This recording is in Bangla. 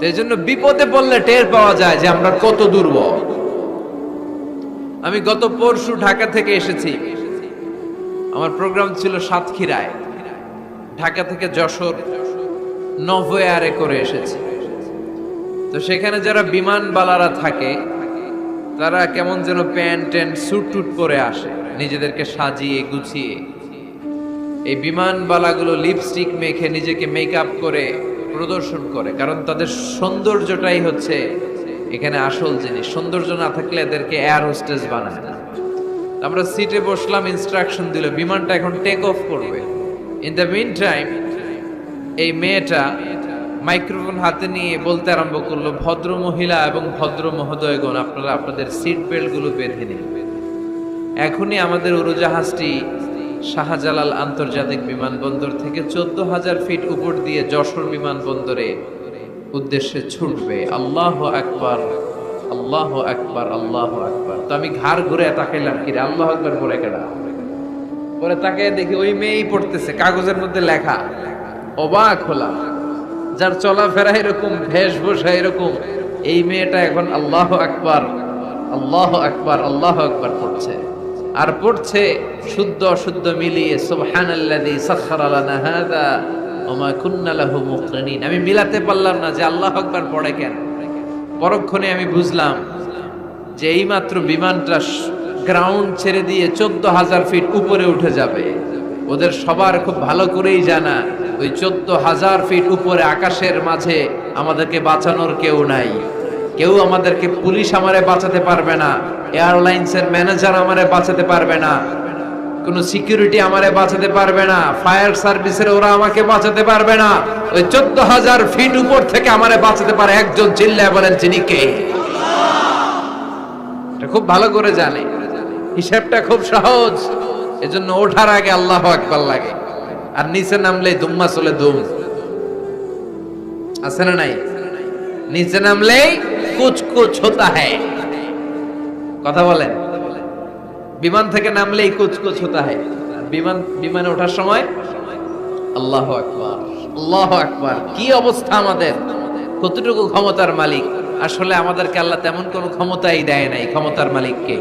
এই জন্য বিপদে পড়লে টের পাওয়া যায় যে আমরা কত দুর্বল। আমি গত পরশু ঢাকা থেকে এসেছি। আমার প্রোগ্রাম ছিল সাতক্ষীরায়। ঢাকা থেকে যশোর নভোয়ারে করে এসেছি। তো সেখানে যারা বিমানবালারা থাকে, তারা কেমন যেন প্যান্ট ট্যান্ট, স্যুট টুট পরে আসে, নিজেদেরকে সাজিয়ে, গুছিয়ে। এই বিমানবালাগুলো লিপস্টিক মেখে নিজেকে মেকআপ করে প্রদর্শন করে। কারণ তাদের সৌন্দর্যটাই হচ্ছে এখানে আসল জিনিস। সৌন্দর্য না থাকলে এদেরকে এয়ার হোস্টেস বানায় না। আমরা সিটে বসলাম ইনস্ট্রাকশন দিল, বিমানটা এখন টেক অফ করবে। ইন দ্য মিন টাইম এই মেয়েটা মাইক্রোফোন হাতে নিয়ে বলতে আরম্ভ করল, ভদ্র মহিলা এবং ভদ্র মহোদয়গণ, আপনারা আপনাদের সিট বেল্টগুলো বেঁধে নিন। এখনই আমাদের উড়োজাহাজটি শাহজালাল আন্তর্জাতিক বিমানবন্দর থেকে চোদ্দ হাজার ফিট উপর দিয়ে যশোর বিমানবন্দরে উদ্দেশ্যে ছুটবে। আল্লাহ আকবার আল্লাহ আকবার আল্লাহ আকবার। তো আমি ঘাড় ঘুরে তাকাইলাম, কিরে, আল্লাহ আকবার পরে কেডা? পরে তাকে দেখি ওই মেয়েই পড়তেছে, কাগজের মধ্যে লেখা। অবাক হলাম, যার চলাফেরা এরকম বেশভূষা এরকম, এই মেয়েটা এখন আল্লাহ আকবার আল্লাহ আকবার আল্লাহ আকবার পড়ছে। আর পড়ছে শুদ্ধ অশুদ্ধ মিলিয়ে মুকরিনিন। আমি মিলাতে পারলাম না যে আল্লাহ আকবার পড়ে কেন। পরক্ষণে আমি বুঝলাম যে এইমাত্র বিমানটা গ্রাউন্ড ছেড়ে দিয়ে চোদ্দ হাজার ফিট উপরে উঠে যাবে। ওদের সবার খুব ভালো করেই জানা, ওই চোদ্দ হাজার ফিট উপরে আকাশের মাঝে আমাদেরকে বাঁচানোর কেউ নাই। কেউ আমাদেরকে পুলিশ আমারে বাঁচাতে পারবে না, এয়ারলাইন্সের ম্যানেজার আমারে বাঁচাতে পারবে না, কোন সিকিউরিটি আমারে বাঁচাতে পারবে না, ফায়ার সার্ভিসের ওরা আমাকে বাঁচাতে পারবে না, ওই চোদ্দ হাজার ফিট উপর থেকে আমারে বাঁচাতে পারে একজন চিল্লায় বলেন, যিনি কে? খুব ভালো করে জানে। হিসাবটা খুব সহজ। এজন্য ওঠার আগে আল্লাহ একবার লাগে। আর নিচে নামলে দুম্মা চলে দুম আছে না নাই? নিচে নামলে কুচ কুচ হতা হ্যায়। কথা বলেন। বিমান থেকে নামলেই কুচ কুচ হতা হ্যায়। বিমান, বিমানে ওঠার সময় আল্লাহ আকবার আল্লাহ আকবার। কি অবস্থা আমাদের? কতটুকু ক্ষমতার মালিক? আসলে আমাদেরকে আল্লাহ তেমন কোনো ক্ষমতাই দেয় নাই, ক্ষমতার মালিককে।